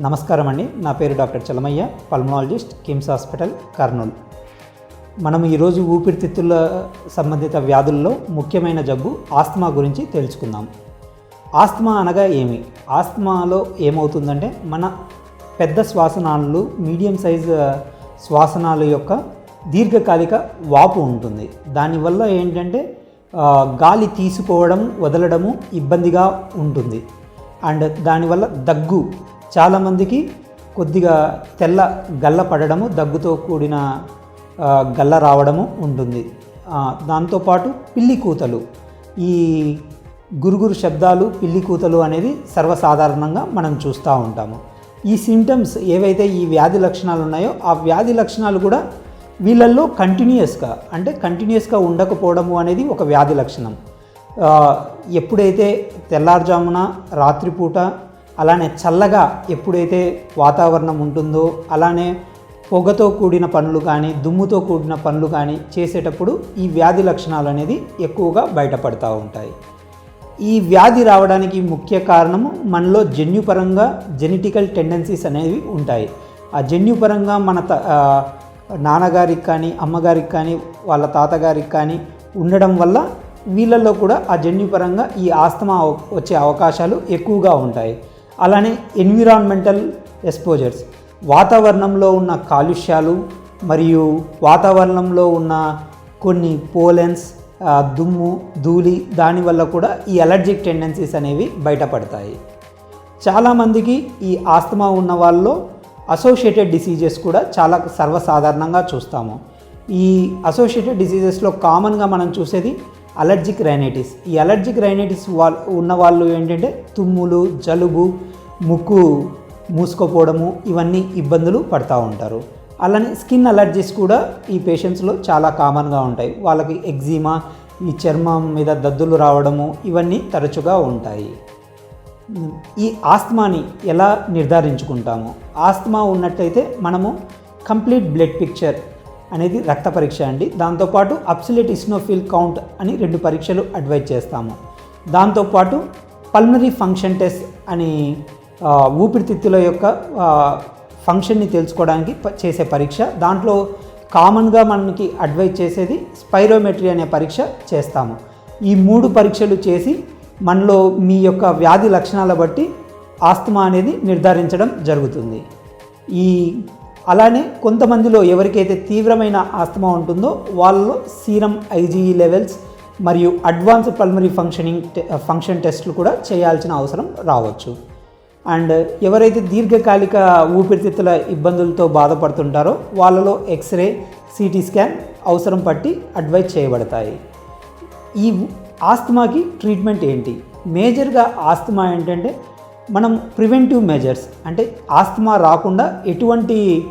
నమస్కారం అండి. నా పేరు doctor Chalamayya pulmonologist KIMS hospital Kurnool. మనం ఈరోజు ఊపిరితిత్తుల సంబంధిత వ్యాధుల్లో ముఖ్యమైన జబ్బు ఆస్తమా గురించి తెలుసుకుందాం. ఆస్తమా అనగా ఏమి? ఆస్తమాలో ఏమవుతుందంటే మన పెద్ద శ్వాసనాళాలు మీడియం సైజ్ శ్వాసనాల యొక్క దీర్ఘకాలిక వాపు ఉంటుంది. దానివల్ల ఏంటంటే గాలి తీసుకోవడం వదలడము ఇబ్బందిగా ఉంటుంది. అండ్ దానివల్ల దగ్గు చాలామందికి కొద్దిగా తెల్ల గల్ల పడడము దగ్గుతో కూడిన గల్ల రావడము ఉంటుంది. దాంతోపాటు పిల్లి కూతలు. ఈ గురుగురు శబ్దాలు పిల్లి కూతలు అనేది సర్వసాధారణంగా మనం చూస్తూ ఉంటాము. ఈ సింటమ్స్ ఏవైతే ఈ వ్యాధి లక్షణాలు ఉన్నాయో ఆ వ్యాధి లక్షణాలు కూడా వీళ్ళల్లో కంటిన్యూస్గా అంటే కంటిన్యూస్గా ఉండకపోవడము అనేది ఒక వ్యాధి లక్షణం. ఎప్పుడైతే తెల్లారుజామున రాత్రిపూట అలానే చల్లగా ఎప్పుడైతే వాతావరణం ఉంటుందో అలానే పొగతో కూడిన పనులు కానీ దుమ్ముతో కూడిన పనులు కానీ చేసేటప్పుడు ఈ వ్యాధి లక్షణాలు అనేది ఎక్కువగా బయటపడతా ఉంటాయి. ఈ వ్యాధి రావడానికి ముఖ్య కారణము మనలో జన్యుపరంగా జెనెటికల్ టెండెన్సీస్ అనేవి ఉంటాయి. ఆ జన్యుపరంగా మన త- నాన్నగారికి కానీ అమ్మగారికి కానీ వాళ్ళ తాతగారికి కానీ ఉండడం వల్ల వీళ్ళల్లో కూడా ఆ జన్యుపరంగా ఈ ఆస్తమా వచ్చే అవకాశాలు ఎక్కువగా ఉంటాయి. అలానే ఎన్విరాన్మెంటల్ ఎక్స్పోజర్స్. వాతావరణంలో ఉన్న కాలుష్యాలు మరియు వాతావరణంలో ఉన్న కొన్ని పోలెన్స్ దుమ్ము ధూళి దానివల్ల కూడా ఈ అలర్జిక్ టెండెన్సీస్ అనేవి బయటపడతాయి. చాలామందికి ఈ ఆస్తమా ఉన్న వాళ్ళలో అసోసియేటెడ్ డిసీజెస్ కూడా చాలా సర్వసాధారణంగా చూస్తాము. ఈ అసోసియేటెడ్ డిసీజెస్లో కామన్గా మనం చూసేది అలర్జిక్ రైనైటిస్. ఈ అలర్జిక్ రైనైటిస్ వాళ్ళ ఉన్న వాళ్ళు ఏంటంటే తుమ్ములు జలుబు ముక్కు మూసుకోపోవడము ఇవన్నీ ఇబ్బందులు పడుతూ ఉంటారు. అలానే స్కిన్ అలర్జీస్ కూడా ఈ పేషెంట్స్లో చాలా కామన్గా ఉంటాయి. వాళ్ళకి ఎగ్జిమా ఈ చర్మం మీద దద్దులు రావడము ఇవన్నీ తరచుగా ఉంటాయి. ఈ ఆస్తమాని ఎలా నిర్ధారించుకుంటాము? ఆస్తమా ఉన్నట్టయితే మనము కంప్లీట్ బ్లడ్ పిక్చర్ అనేది రక్త పరీక్ష అండి. దాంతోపాటు అప్సిలేట్ ఇస్నోఫిల్ కౌంట్ అని రెండు పరీక్షలు అడ్వైజ్ చేస్తాము. దాంతోపాటు పల్మరీ ఫంక్షన్ టెస్ట్ అని ఊపిరితిత్తుల యొక్క ఫంక్షన్ని తెలుసుకోవడానికి ప- చేసే పరీక్ష. దాంట్లో కామన్గా మనకి అడ్వైజ్ చేసేది స్పైరోమెట్రీ అనే పరీక్ష చేస్తాము. ఈ మూడు పరీక్షలు చేసి మనలో మీ యొక్క వ్యాధి లక్షణాల బట్టి ఆస్తమా అనేది నిర్ధారించడం జరుగుతుంది. ఈ అలానే కొంతమందిలో ఎవరికైతే తీవ్రమైన ఆస్తమా ఉంటుందో వాళ్ళలో సీరం ఐజీఈ లెవెల్స్ మరియు అడ్వాన్స్డ్ పల్మరీ ఫంక్షనింగ్ టె- ఫంక్షన్ టెస్టులు కూడా చేయాల్సిన అవసరం రావచ్చు. అండ్ ఎవరైతే దీర్ఘకాలిక ఊపిరితిత్తుల ఇబ్బందులతో బాధపడుతుంటారో వాళ్ళలో ఎక్స్రే సిటీ స్కాన్ అవసరం పట్టి అడ్వైజ్ చేయబడతాయి. ఈ ఆస్తమాకి ట్రీట్మెంట్ ఏంటి? మేజర్గా ఆస్తమా ఏంటంటే మనం ప్రివెంటివ్ మెజర్స్ అంటే ఆస్తమా రాకుండా ఎటువంటి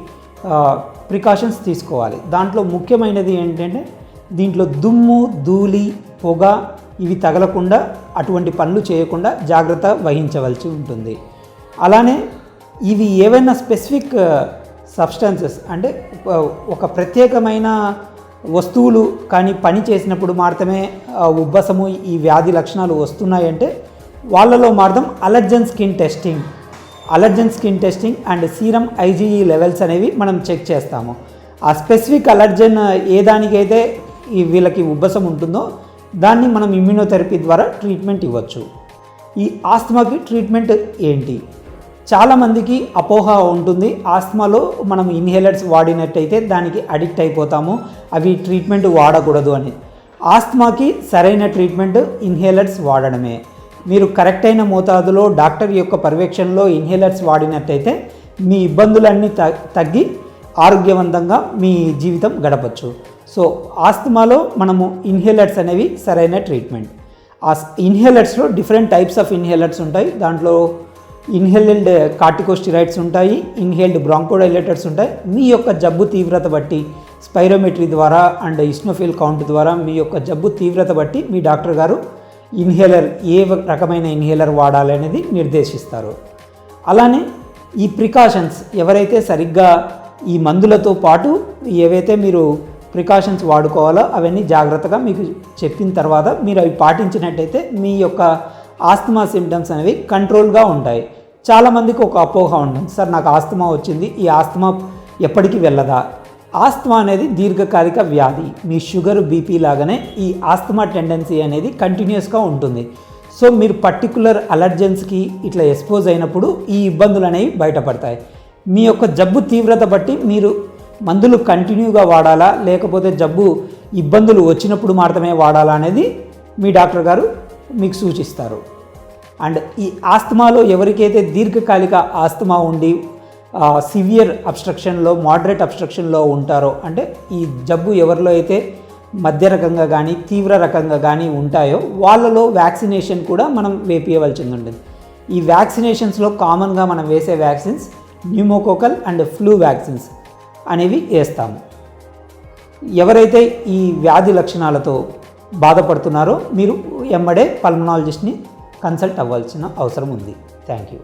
ప్రికాషన్స్ తీసుకోవాలి. దాంట్లో ముఖ్యమైనది ఏంటంటే దీంట్లో దుమ్ము ధూళి పొగ ఇవి తగలకుండా అటువంటి పనులు చేయకుండా జాగ్రత్త వహించవలసి ఉంటుంది. అలానే ఇవి ఏవైనా స్పెసిఫిక్ సబ్స్టాన్సెస్ అంటే ఒక- ప్రత్యేకమైన వస్తువులు కానీ పని చేసినప్పుడు మాత్రమే ఉబ్బసము ఈ వ్యాధి లక్షణాలు వస్తున్నాయంటే వాళ్ళలో మాత్రం allergen skin testing. Allergen skin testing and serum IgE levels అనేవి మనం చెక్ చేస్తాము. ఆ స్పెసిఫిక్ అలర్జన్ ఏ దానికైతే ఈ వీళ్ళకి ఉబ్బసం ఉంటుందో దాన్ని మనం ఇమ్యూనోథెరపీ ద్వారా ట్రీట్మెంట్ ఇవ్వచ్చు. ఈ ఆస్తమాకి ట్రీట్మెంట్ ఏంటి? చాలామందికి అపోహ ఉంటుంది. ఆస్తమాలో మనం ఇన్హేలర్స్ వాడినట్టయితే దానికి అడిక్ట్ అయిపోతాము. అవి ట్రీట్మెంట్ వాడకూడదు అని. ఆస్తమాకి సరైన ట్రీట్మెంట్ ఇన్హేలర్స్ వాడడమే. మీరు కరెక్ట్ అయిన మోతాదులో డాక్టర్ యొక్క పర్యవేక్షణలో ఇన్హేలర్స్ వాడినట్టయితే మీ ఇబ్బందులన్నీ తగ్గి ఆరోగ్యవంతంగా మీ జీవితం గడపచ్చు. సో ఆస్తమాలో మనము ఇన్హేలర్స్ అనేవి సరైన ట్రీట్మెంట్ ఆ ఇన్హేలర్స్లో డిఫరెంట్ టైప్స్ ఆఫ్ ఇన్హేలర్స్ ఉంటాయి. దాంట్లో ఇన్హేల్డ్ కార్టికోస్టిరాయిడ్స్ ఉంటాయి ఇన్హేల్డ్ బ్రాంకోడైలేటర్స్ ఉంటాయి. మీ యొక్క జబ్బు తీవ్రత బట్టి స్పైరోమెట్రీ ద్వారా అండ్ ఇస్నోఫిల్ కౌంట్ ద్వారా మీ యొక్క జబ్బు తీవ్రత బట్టి మీ డాక్టర్ గారు ఇన్హేలర్ ఏ రకమైన ఇన్హేలర్ వాడాలి అనేది నిర్దేశిస్తారు. అలానే ఈ ప్రికాషన్స్ ఎవరైతే సరిగ్గా ఈ మందులతో పాటు ఏవైతే మీరు ప్రికాషన్స్ వాడుకోవాలో అవన్నీ జాగ్రత్తగా మీకు చెప్పిన తర్వాత మీరు అవి పాటించినట్టయితే మీ యొక్క ఆస్తమా సిమ్టమ్స్ అనేవి కంట్రోల్గా ఉంటాయి. చాలామందికి ఒక అపోహ ఉంటుంది. సార్ నాకు ఆస్తమా వచ్చింది. ఈ ఆస్తమా ఎప్పటికీ వెళ్ళదా? ఆస్తమా అనేది దీర్ఘకాలిక వ్యాధి. మీ షుగర్ బీపీ లాగానే ఈ ఆస్తమా టెండెన్సీ అనేది కంటిన్యూస్గా ఉంటుంది. సో మీరు పర్టికులర్ అలర్జెన్స్కి ఇట్లా ఎక్స్పోజ్ అయినప్పుడు ఈ ఇబ్బందులు అనేవి బయటపడతాయి. మీ యొక్క జబ్బు తీవ్రత బట్టి మీరు మందులు కంటిన్యూగా వాడాలా? లేకపోతే జబ్బు ఇబ్బందులు వచ్చినప్పుడు మాత్రమే వాడాలా అనేది మీ డాక్టర్ గారు మీకు సూచిస్తారు. అండ్ ఈ ఆస్తమాలో ఎవరికైతే దీర్ఘకాలిక ఆస్తమా ఉండి సివియర్ అబ్స్ట్రక్షన్లో మోడరేట్ అబ్స్ట్రక్షన్లో ఉంటారో అంటే ఈ జబ్బు ఎవరిలో అయితే మధ్య రకంగా కానీ తీవ్ర రకంగా కానీ ఉంటాయో వాళ్ళలో వ్యాక్సినేషన్ కూడా మనం వేపియవలసింది ఉంటుంది ఈ వ్యాక్సినేషన్స్లో కామన్గా మనం వేసే vaccines pneumococcal and flu vaccines అనేవి వేస్తాము. ఎవరైతే ఈ వ్యాధి లక్షణాలతో బాధపడుతున్నారో మీరు ఎమ్మడే పల్మనాలజిస్ట్ని కన్సల్ట్ అవ్వాల్సిన అవసరం ఉంది. Thank you